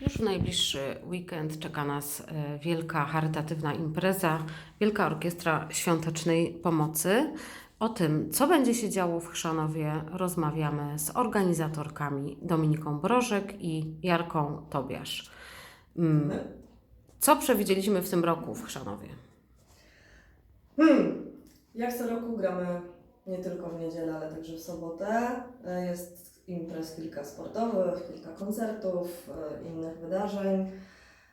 Już w najbliższy weekend czeka nas e, wielka charytatywna impreza, Wielka Orkiestra Świątecznej Pomocy. O tym, co będzie się działo w Chrzanowie, rozmawiamy z organizatorkami Dominiką Brożek i Jarką Tobiasz. Mm, Co przewidzieliśmy w tym roku w Chrzanowie? Hmm. Jak co roku gramy nie tylko w niedzielę, ale także w sobotę. E, Jest imprez kilka sportowych, kilka koncertów, e, innych wydarzeń.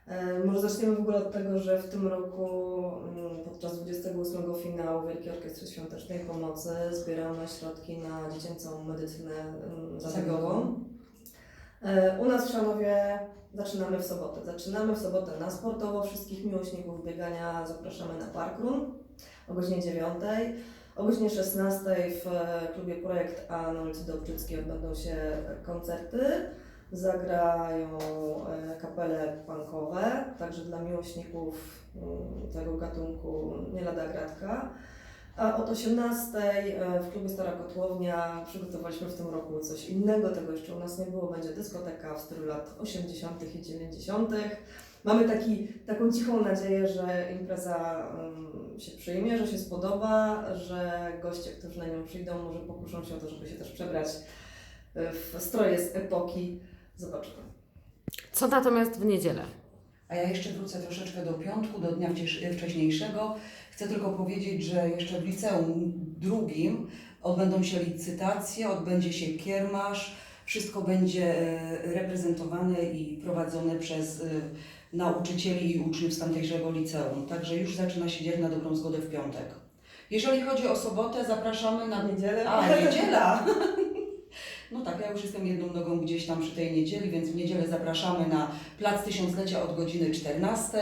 E, Może zaczniemy w ogóle od tego, że w tym roku mm, podczas 28 finału Wielkiej Orkiestry Świątecznej Pomocy zbieramy środki na dziecięcą medycynę mm, zabiegową. E, U nas w Szanowie zaczynamy w sobotę. Zaczynamy w sobotę na sportowo. Wszystkich miłośników biegania zapraszamy na parkrun o godzinie 9. O godzinie 16 w e, klubie Projekt A na ulicy Dobrzyckiej odbędą się koncerty. Zagrają e, kapele punkowe, także dla miłośników mm, tego gatunku nie lada gratka. A od 18 e, w klubie Stara Kotłownia przygotowaliśmy w tym roku coś innego, tego jeszcze u nas nie było. Będzie dyskoteka w stylu lat 80. i 90. Mamy taki, taką cichą nadzieję, że impreza się przyjmie, że się spodoba, że goście, którzy na nią przyjdą, może pokuszą się o to, żeby się też przebrać e, w stroje z epoki. Zobaczymy. Co natomiast w niedzielę? A ja jeszcze wrócę troszeczkę do piątku, do dnia wcześ- wcześniejszego. Chcę tylko powiedzieć, że jeszcze w liceum drugim odbędą się licytacje, odbędzie się kiermasz. Wszystko będzie e, reprezentowane i prowadzone przez e, nauczycieli i uczniów z tamtejszego liceum. Także już zaczyna się dziać na dobrą zgodę w piątek. Jeżeli chodzi o sobotę, zapraszamy na Niedzielę? a, niedziela! No tak, ja już jestem jedną nogą gdzieś tam przy tej niedzieli, więc w niedzielę zapraszamy na Plac Tysiąclecia od godziny 14.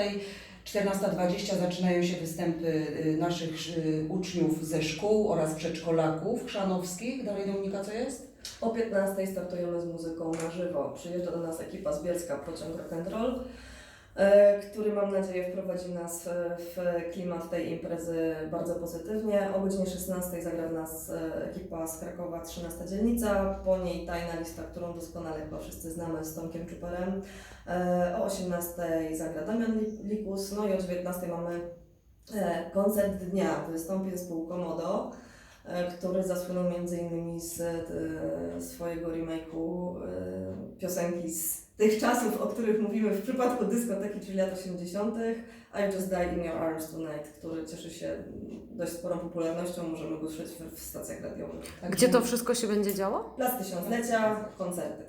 14.20 zaczynają się występy y, naszych y, uczniów ze szkół oraz przedszkolaków chrzanowskich. Dalej Dominika, co jest? O 15 startujemy z muzyką na żywo. Przyjeżdża do nas ekipa z Bielska Pociąg Rock'n'Roll, który mam nadzieję wprowadzi nas e, w klimat tej imprezy bardzo pozytywnie. O godzinie 16 zagra w nas e, ekipa z Krakowa 13 dzielnica, po niej tajna lista, którą doskonale chyba wszyscy znamy z Tomkiem Czuperem. E, O 18 zagra Damian Li- Likus, no i o 19 mamy e, koncert dnia. Wystąpi zespół Komodo e, który zasłynął między innymi z e, swojego remake'u e, piosenki z tych czasów, o których mówimy w przypadku dyskoteki, czyli lat 80. I Just Die in Your Arms Tonight, który cieszy się dość sporą popularnością, możemy go słyszeć w, stacjach radiowych. Gdzie to wszystko się będzie działo? Plac Tysiąclecia, koncerty.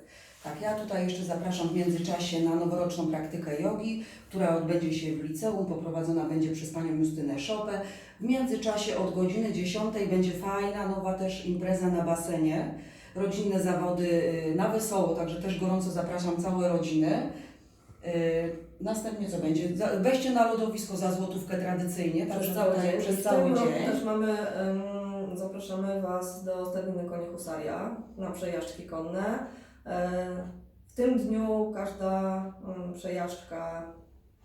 Tak, ja tutaj jeszcze zapraszam w międzyczasie na noworoczną praktykę jogi, która odbędzie się w liceum, poprowadzona będzie przez panią Justynę Szopę. W międzyczasie od godziny 10 będzie fajna, nowa też impreza na basenie. Rodzinne zawody y, na wesoło, także też gorąco zapraszam całe rodziny. Y, Następnie co będzie? Wejście na lodowisko za złotówkę tradycyjnie, także Przez cały dzień. Przez cały dzień. też mamy, em, zapraszamy Was do Stadniny Konie Husaria na przejażdżki konne. E, w tym dniu każda em, przejażdżka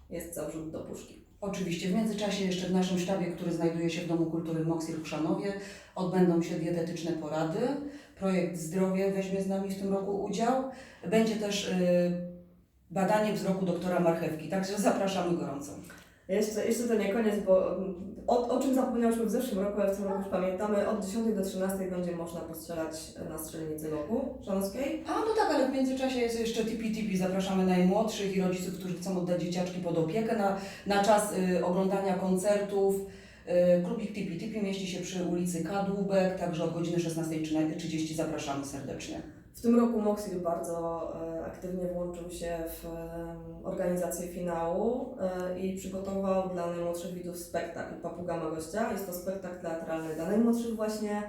jest za wrzut do puszki. Oczywiście. W międzyczasie jeszcze w naszym sztabie, który znajduje się w Domu Kultury Moksir w Chrzanowie, odbędą się dietetyczne porady. Projekt Zdrowie weźmie z nami w tym roku udział. Będzie też y, badanie wzroku doktora Marchewki, także zapraszamy gorąco. Jeszcze, jeszcze to nie koniec, bo mm, o, o czym zapomniałyśmy w zeszłym roku, ale w tym roku już pamiętamy, od 10 do 13 będzie można postrzelać na strzelnicy Loku Szanowskiej. A no tak, ale w międzyczasie jest jeszcze Tipi Tipi. Zapraszamy najmłodszych i rodziców, którzy chcą oddać dzieciaczki pod opiekę na, na czas y, oglądania koncertów. Y, Klubik Tipi Tipi mieści się przy ulicy Kadłubek, także od godziny 16.30 zapraszamy serdecznie. W tym roku Moxil bardzo e, aktywnie włączył się w e, organizację finału e, i przygotował dla najmłodszych widzów spektakl Papuga ma gościa. Jest to spektakl teatralny dla najmłodszych właśnie,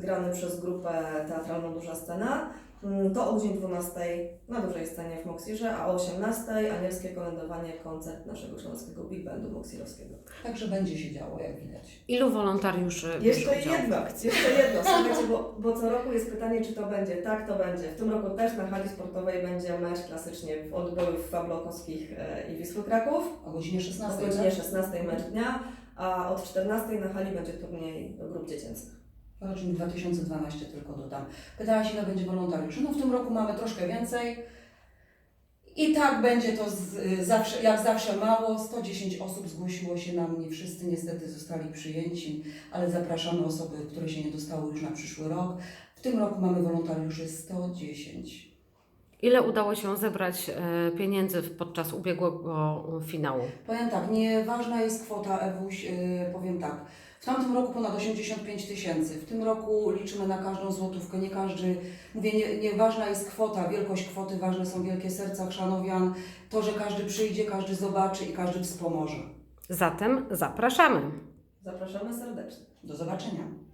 grany przez grupę teatralną Duża Scena. Mm, To o godzinie 12 na dużej scenie w Moksirze, a o 18 anielskie kolędowanie, koncert naszego śląskiego big bandu moksirowskiego. Także będzie się działo, jak widać. Ilu woluntariuszy bierze Jeszcze udział? jedno, jeszcze jedno, słuchajcie, bo, bo co roku jest pytanie, czy to będzie. Tak, to będzie. W tym roku też na hali sportowej będzie mecz klasycznie w odbojów Fablokowskich e, i Wisły Kraków. O godzinie O 16. godzinie tak? 16 mecz dnia, a od 14 na hali będzie turniej do grup dziecięcych. Rocznik 2012 tylko dodam. Pytałaś, ile będzie wolontariuszy. No w tym roku mamy troszkę więcej. I tak będzie to z, zawsze, jak zawsze mało. 110 osób zgłosiło się nam, nie wszyscy niestety zostali przyjęci, ale zapraszamy osoby, które się nie dostały już na przyszły rok. W tym roku mamy wolontariuszy 110. Ile udało się zebrać e, pieniędzy podczas ubiegłego finału? Powiem tak, nieważna jest kwota, Ewuś, yy, powiem tak. W tamtym roku ponad 85 tysięcy. W tym roku liczymy na każdą złotówkę. Nie każdy, mówię, nie, nieważna jest kwota, wielkość kwoty, ważne są wielkie serca chrzanowian. To, że każdy przyjdzie, każdy zobaczy i każdy wspomoże. Zatem zapraszamy. Zapraszamy serdecznie. Do zobaczenia.